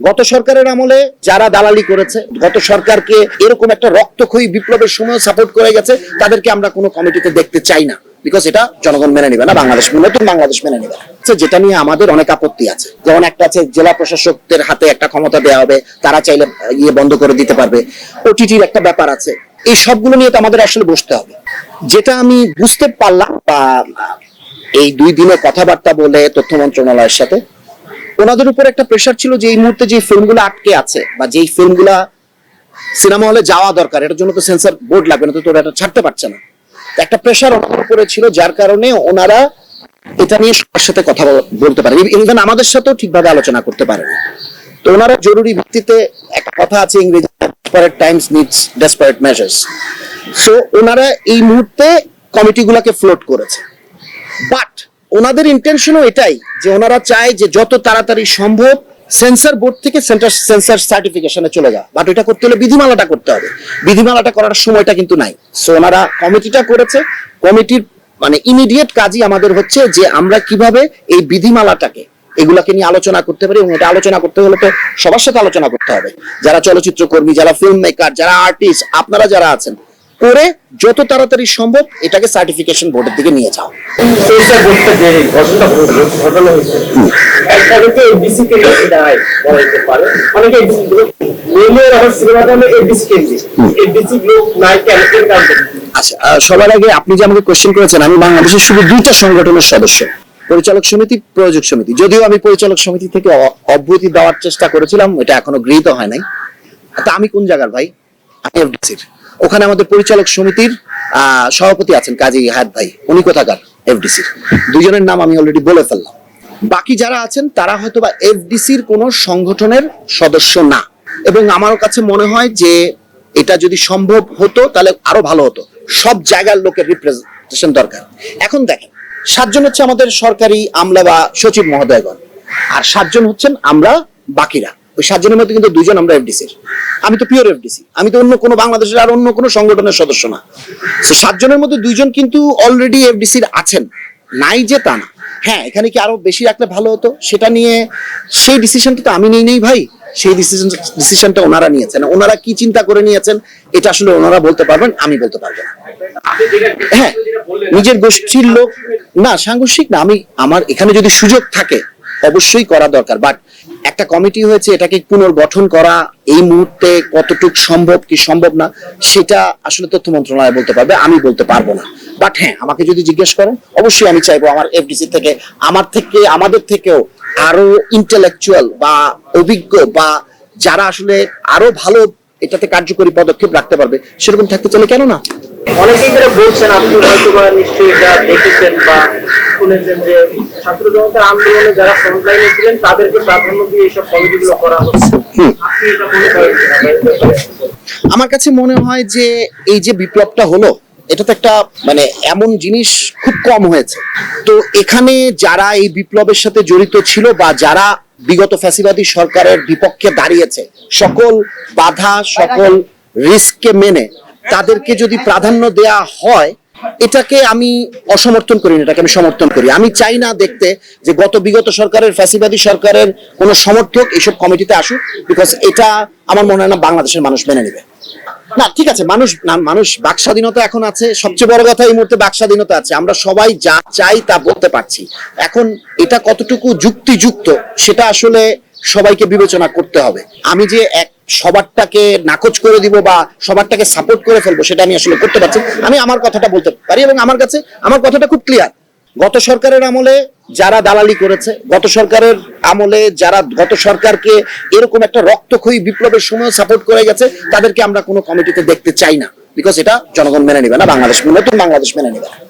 গত সরকারের আমলে যারা দালালি করেছে, গত সরকারকে এরকম একটা রক্তক্ষয়ী বিপ্লবের সময় সাপোর্ট করে গেছে, তাদেরকে আমরা কোনো কমিটিতে দেখতে চাই না। বিকজ এটা জনগণ মেনে নিবে না, বাংলাদেশ নতুন বাংলাদেশ মেনে নিবে যেটা নিয়ে আমাদের অনেক আপত্তি আছে। যেমন একটা আছে, জেলা প্রশাসকদের হাতে একটা ক্ষমতা দেওয়া হবে, তারা চাইলে ইয়ে বন্ধ করে দিতে পারবে। ওটিটির একটা ব্যাপার আছে। এই সবগুলো নিয়ে তো আমাদের আসলে বসতে হবে। যেটা আমি বুঝতে পারলাম বা এই দুই দিনে কথাবার্তা বলে তথ্য মন্ত্রণালয়ের সাথে ওনাদের উপর একটা প্রেশার ছিল যে এই মুহূর্তে যে ফিল্মগুলো আটকে আছে বা যেই ফিল্মগুলা সিনেমা হলে যাওয়া দরকার, এটার জন্য তো সেন্সর বোর্ড লাগবে না, তো তোরা এটা ছাড়তে পারছে না। একটা প্রেশার ওনাদের উপরে ছিল, যার কারণে ওনারা এটা নিয়ে সবার সাথে কথা বলতে পারে ইভেন আমাদের সাথেও ঠিকভাবে আলোচনা করতে পারে তো ওনারা জরুরি ভিত্তিতে একটা কথা আছে ইংরেজি desperate times needs desperate measures so ওনারা এই মুহূর্তে কমিটিগুলোকে ফ্লোট করেছে। বাট ওনাদের ইন্টেনশনও এটাই যে ওনারা চায় যে যত তাড়াতাড়ি সম্ভব সেন্সর বোর্ড থেকে সেন্টার সেন্সর সার্টিফিকেশনে চলে যাওয়া বাট এটা করতে হলে বিধিমালাটা করতে হবে। বিধিমালাটা করার সময়টা কিন্তু নাই। সো ওনারা কমিটিটা করেছে। কমিটির মানে ইমিডিয়েট কাজই আমাদের হচ্ছে যে আমরা কীভাবে এই বিধিমালাটাকে, এগুলাকে নিয়ে আলোচনা করতে পারি এবং এটা আলোচনা করতে হলে তো সবার সাথে আলোচনা করতে হবে। যারা চলচ্চিত্র কর্মী, যারা ফিল্ম মেকার যারা আর্টিস্ট আপনারা যারা আছেন, করে যত তাড়াতাড়ি সম্ভব এটাকে সার্টিফিকেশন বোর্ডের দিকে নিয়ে যাও। আচ্ছা সবার আগে আপনি যে আমাকে কোশ্চেন করেছেন, আমি বাংলাদেশের শুধু দুইটা সংগঠনের সদস্য। পরিচালক সমিতি, প্রযোজক সমিতি। যদিও আমি পরিচালক সমিতি থেকে অ- অব্যাহতি দেওয়ার চেষ্টা করেছিলাম, এটা এখনও গৃহীত হয় নাই। তা আমি কোন জায়গার ভাই? ওখানে আমাদের পরিচালক সমিতির সভাপতি আছেন কাজী হায়াত ভাই। উনি কোথাকার? এফডিসির দুজনের নাম আমি অলরেডি বলে ফেললাম। বাকি যারা আছেন, তারা হয়তো বা এফডিসির কোন সংগঠনের সদস্য না। এবং আমার কাছে মনে হয় যে এটা যদি সম্ভব হতো, তাহলে আরও ভালো হতো। সব জায়গার লোকের রিপ্রেজেন্টেশন দরকার। এখন দেখেন, সাতজন হচ্ছে আমাদের সরকারি আমলা বা সচিব মহোদয়গণ। আর সাতজন হচ্ছেন আমরা বাকিরা। ওই সাতজনের মধ্যে কিন্তু দুজন আমরা এফডিসির আমি তো পিওর এফডিসি আমি তো অন্য কোনো বাংলাদেশের আর অন্য কোনো সংগঠনের সদস্য না। তো সাতজনের মধ্যে দুইজন কিন্তু অলরেডি এফডিসির আছেন। নাই যে তা না। হ্যাঁ এখানে কি আরও বেশি রাখলে ভালো হতো? সেটা নিয়ে সেই ডিসিশনটা তো আমি নেই নেই ভাই। সেই ডিসিশন ডিসিশনটা ওনারা নিয়েছেন। ওনারা কি চিন্তা করে নিয়েছেন, এটা আসলে ওনারা বলতে পারবেন, আমি বলতে পারব না। হ্যাঁ নিজের গোষ্ঠীর লোক না, সাংঘর্ষিক না, আমি আমার এখানে যদি সুযোগ থাকে অবশ্যই করা দরকার। বাট একটা কমিটি হয়েছে, এটাকে পুনর্গঠন করা, এই মুহূর্তে কতটুক সম্ভব, কি সম্ভব না, সেটা আসলে তথ্য মন্ত্রণালয় বলতে পারবে, আমি বলতে পারব না। বাট হ্যাঁ আমাকে যদি জিজ্ঞেস করেন, অবশ্যই আমি চাইব আমার এফডিসি থেকে, আমার থেকে, আমাদের থেকেও আরও ইন্টেলেকচুয়াল বা অভিজ্ঞ বা যারা আসলে আরও ভালো এটাতে কার্যকরী পদক্ষেপ রাখতে পারবে, সেরকম থাকতে চলে কেন না? অনেকেই করে বলছেন, আপনি হয়তো নিশ্চয়ই দেখেছেন বা শুনেছেন যে ছাত্র জনতার আন্দোলনে যারা ফ্রন্টলাইনে ছিলেন তাদেরকে প্রাধান্য দিয়ে এইসব কমিটিগুলো করা হচ্ছে। আপনি এটা মনে করেন আমার কাছে মনে হয় যে এই যে বিপ্লবটা হলো এটা তো একটা মানে এমন জিনিস খুব কম হয়েছে। তো এখানে যারা এই বিপ্লবের সাথে জড়িত ছিল বা যারা বিগত ফ্যাসিবাদী সরকারের বিপক্ষে দাঁড়িয়েছে সকল বাধা সকল রিস্ককে মেনে তাদেরকে যদি প্রাধান্য দেয়া হয় এটাকে আমি অসমর্থন করি না, এটাকে আমি সমর্থন করি। আমি চাই না দেখতে যে গত বিগত সরকারের, ফ্যাসিবাদী সরকারের কোন সমর্থক এইসব কমিটিতে আসুক বিকজ এটা আমার মনে হয় না বাংলাদেশের মানুষ মেনে নেবে। না, ঠিক আছে, মানুষ, না, মানুষ বাক স্বাধীনতা এখন আছে। সবচেয়ে বড় কথা এই মুহূর্তে বাক স্বাধীনতা আছে। আমরা সবাই যা চাই তা বলতে পারছি। এখন এটা কতটুকু যুক্তিযুক্ত, সেটা আসলে সবাইকে বিবেচনা করতে হবে। আমি যে এক সবারটাকে নাকচ করে দিব বা সবারটাকে সাপোর্ট করে ফেলব, সেটা আমি আসলে করতে পারছি আমি আমার কথাটা বলতে পারি এবং আমার কাছে, আমার কথাটা খুব ক্লিয়ার গত সরকারের আমলে যারা দালালি করেছে, গত সরকারের আমলে যারা, গত সরকারকে এরকম একটা রক্তক্ষয়ী বিপ্লবের সময় সাপোর্ট করে গেছে, তাদেরকে আমরা কোনো কমিটিতে দেখতে চাই না। বিকজ এটা জনগণ মেনে নেবে না, বাংলাদেশ নতুন বাংলাদেশ মেনে নেবে না।